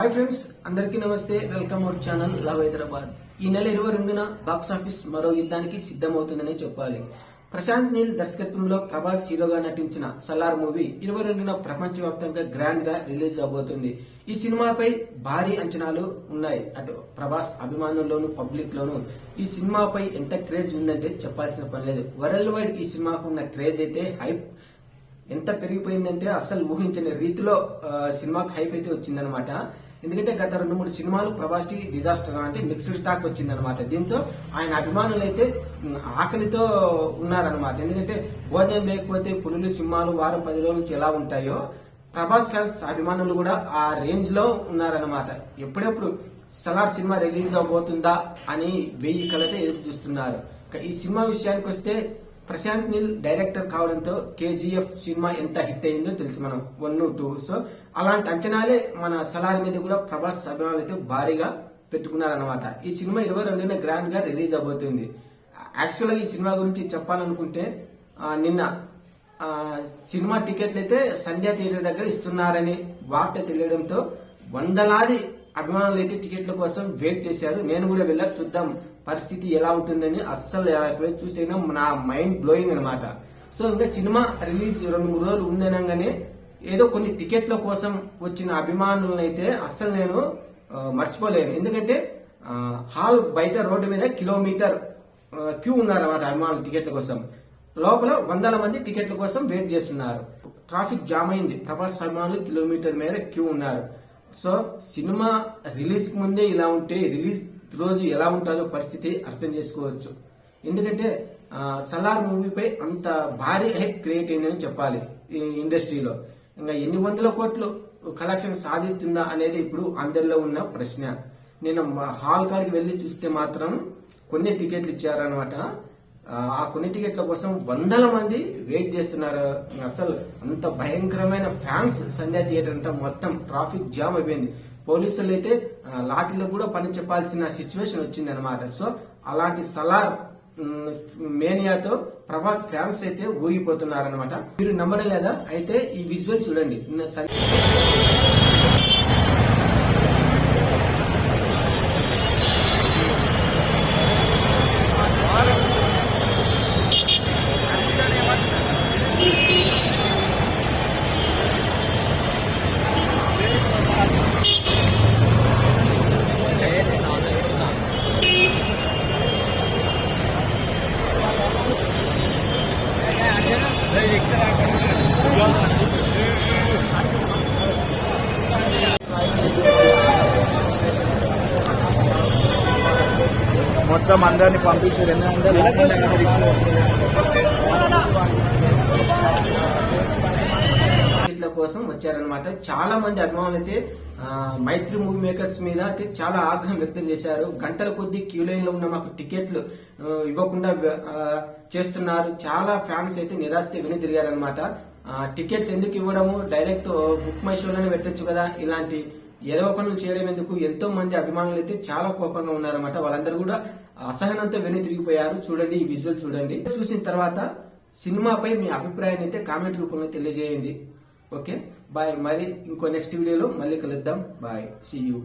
Hi friends అందరికీ నమస్తే. Welcome our channel love Hyderabad ఈ నెల ఇరవై రెండున బాక్స్ ఆఫీస్ మరో యుద్ధానికి సిద్ధమవుతుందని చెప్పాలి. ప్రశాంత్ నీల్ దర్శకత్వంలో ప్రభాస్ హీరోగా నటించిన సలార్ మూవీ ఇరవై రెండున ప్రపంచవ్యాప్తంగా గ్రాండ్గా రిలీజ్ అవబోతుంది ఈ సినిమాపై భారీ అంచనాలు ఉన్నాయి. అటు ప్రభాస్ అభిమానుల్లోను పబ్లిక్ లోను ఈ సినిమాపై ఎంత క్రేజ్ ఉందంటే చెప్పాల్సిన పని లేదు. వరల్డ్ వైడ్ ఈ సినిమాకు ఉన్న క్రేజ్ అయితే హైప్ ఎంత పెరిగిపోయిందంటే అసలు ఊహించని రీతిలో సినిమాకు హైప్ అయితే వచ్చిందనమాట ఎందుకంటే గత రెండు మూడు సినిమాలు ప్రభాస్కి డిజాస్టర్ అంటే మిక్స్డ్ టాక్ వచ్చిందనమాట దీంతో ఆయన అభిమానులు అయితే ఆకలితో ఉన్నారనమాట ఎందుకంటే భోజనం లేకపోతే పులులు సింహాలు వారం పది రోజుల నుంచి ఎలా ఉంటాయో ప్రభాస్ ఫ్యాన్స్ అభిమానులు కూడా ఆ రేంజ్లో ఉన్నారనమాట ఎప్పుడెప్పుడు సలార్ సినిమా రిలీజ్ అవబోతుందా అని వెయ్యి కలతో ఎదురు చూస్తున్నారు. ఈ సినిమా విషయానికి వస్తే ప్రశాంత్ నీల్ డైరెక్టర్ కావడంతో కేజీఎఫ్ సినిమా ఎంత హిట్ అయిందో తెలుసు మనం. వన్ టూ సో అలాంటి అంచనాలే మన సలార్ మీద కూడా ప్రభాస్ అభిమానులు అయితే భారీగా పెట్టుకున్నారనమాట ఈ సినిమా ఇరవై రెండున గ్రాండ్గా రిలీజ్ అవబోతుంది యాక్చువల్గా ఈ సినిమా గురించి చెప్పాలనుకుంటే నిన్న సినిమా టికెట్లు అయితే సంధ్యా థియేటర్ దగ్గర ఇస్తున్నారని వార్త తెలియడంతో వందలాది అభిమానులు అయితే టికెట్ల కోసం వెయిట్ చేశారు. నేను కూడా వెళ్ళా. చూద్దాం పరిస్థితి ఎలా ఉంటుందని అస్సలు వెళ్ళకపోయి చూస్తే నా మైండ్ బ్లోయింగ్ అనమాట సో ఇంకా సినిమా రిలీజ్ రెండు మూడు రోజులు ఉందనగానే ఏదో కొన్ని టికెట్ల కోసం వచ్చిన అభిమానులను అయితే అస్సలు నేను మర్చిపోలేను. ఎందుకంటే హాల్ బయట రోడ్డు మీద కిలోమీటర్ క్యూ ఉన్నారన్నమాట అభిమానులు టికెట్ల కోసం. లోపల వందల మంది టికెట్ల కోసం వెయిట్ చేస్తున్నారు. ట్రాఫిక్ జామ్ అయింది. ప్రభాస్ అభిమానులు కిలోమీటర్ మేర క్యూ ఉన్నారు. సో సినిమా రిలీజ్కి ముందే ఇలా ఉంటే రిలీజ్ రోజు ఎలా ఉంటుందో పరిస్థితి అర్థం చేసుకోవచ్చు. ఎందుకంటే సలార్ మూవీపై అంత భారీ హైప్ క్రియేట్ అయిందని చెప్పాలి ఈ ఇండస్ట్రీలో. ఇంకా ఎన్ని వందల కోట్లు కలెక్షన్ సాధిస్తుందా అనేది ఇప్పుడు అందరిలో ఉన్న ప్రశ్న. నేను మా- హాల్ కాడికి వెళ్ళి చూస్తే మాత్రం కొన్ని టికెట్లు ఇచ్చారనమాట ఆ, కొన్ని టికెట్ల కోసం వందల మంది వెయిట్ చేస్తున్నారు. అసలు అంత భయంకరమైన ఫ్యాన్స్ సంధ్యా థియేటర్ అంతా మొత్తం ట్రాఫిక్ జామ్ అయిపోయింది. పోలీసులు అయితే లాఠీలో కూడా పని చెప్పాల్సిన సిచ్యువేషన్ వచ్చింది అనమాట సో అలాంటి సలార్ మేనియాతో ప్రభాస్ ఫ్యాన్స్ అయితే ఊగిపోతున్నారనమాట మీరు నమ్మడం లేదా? అయితే ఈ విజువల్ చూడండి. మొత్తం అందరినీ పంపిస్తారు. ఎందుకంటే కోసం వచ్చారనమాట చాలా మంది అభిమానులు అయితే మైత్రి మూవీ మేకర్స్ మీద అయితే చాలా ఆగ్రహం వ్యక్తం చేశారు. గంటల కొద్ది క్యూ లైన్లో ఉన్న మాకు టికెట్లు ఇవ్వకుండా చేస్తున్నారు. చాలా ఫ్యాన్స్ అయితే నిరాశ విని తిరిగారనమాట టికెట్లు ఎందుకు ఇవ్వడము? డైరెక్ట్ బుక్ మై షోలోనే పెట్టొచ్చు కదా? ఇలాంటి ఏదో పనులు చేయడం ఎందుకు? ఎంతో మంది అభిమానులు అయితే చాలా కోపంగా ఉన్నారన్నమాట. వాళ్ళందరూ కూడా అసహనంతో వెను తిరిగిపోయారు. చూడండి ఈ విజువల్ చూడండి. చూసిన తర్వాత సినిమాపై మీ అభిప్రాయాన్ని అయితే కామెంట్ రూపంలో తెలియజేయండి. ఓకే బాయ్ మరి ఇంకో నెక్స్ట్ వీడియోలో మళ్ళీ కలుద్దాం. Bye see you